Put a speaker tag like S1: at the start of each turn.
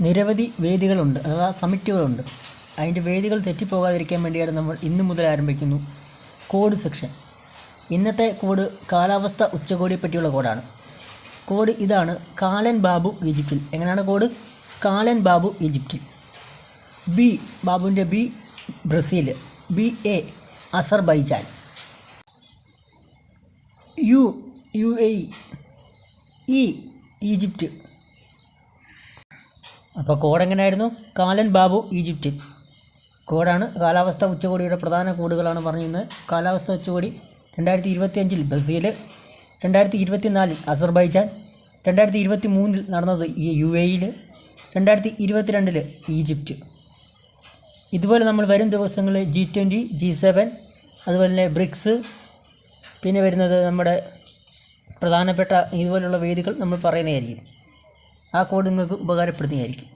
S1: നിരവധി വേദികളുണ്ട് അഥവാ സമിറ്റുകളുണ്ട്. അതിന്റെ വേദികൾ തെറ്റിപ്പോകാതിരിക്കാൻ വേണ്ടിയാണ് നമ്മൾ ഇന്നു മുതൽ ആരംഭിക്കുന്നു കോഡ് സെക്ഷൻ. ഇന്നത്തെ കോഡ് കാലാവസ്ഥ ഉച്ചകോടിയെ പറ്റിയുള്ള കോഡാണ്. കോഡ് ഇതാണ് കാലൻ ബാബു ഈജിപ്തിൽ. എങ്ങനെയാണ് കോഡ്? കാലൻ ബാബു ഈജിപ്തിൽ. ബി ബാബുവിന്റെ B Brazil B A Azerbaijan. U U A E Egypt അപ്പോൾ കോഡ് എങ്ങനെയായിരുന്നു? കാലൻ ബാബു ഈജിപ്റ്റ്. കോഡാണ് കാലാവസ്ഥ ഉച്ചകോടിയുടെ പ്രധാന കോഡുകളാണ് പറഞ്ഞിരുന്നത്. കാലാവസ്ഥ ഉച്ചകോടി രണ്ടായിരത്തി ഇരുപത്തി അഞ്ചിൽ ബ്രസീൽ രണ്ടായിരത്തി ഇരുപത്തി നാലിൽ അസർബൈജാൻ രണ്ടായിരത്തി ഇരുപത്തി മൂന്നിൽ നടന്നത് ഈ യു എയിൽ രണ്ടായിരത്തി ഇരുപത്തിരണ്ടിൽ ഈജിപ്റ്റ്. ഇതുപോലെ നമ്മൾ വരും ദിവസങ്ങളിൽ ജി ട്വന്റി ജി സെവൻ അതുപോലെ തന്നെ ബ്രിക്സ് പിന്നെ വരുന്നത് നമ്മുടെ പ്രധാനപ്പെട്ട ഇതുപോലുള്ള വേദികൾ നമ്മൾ പറയുന്നതായിരിക്കും. ആ കോഡ് നിങ്ങൾക്ക് ഉപകാരപ്പെടുന്നതായിരിക്കും.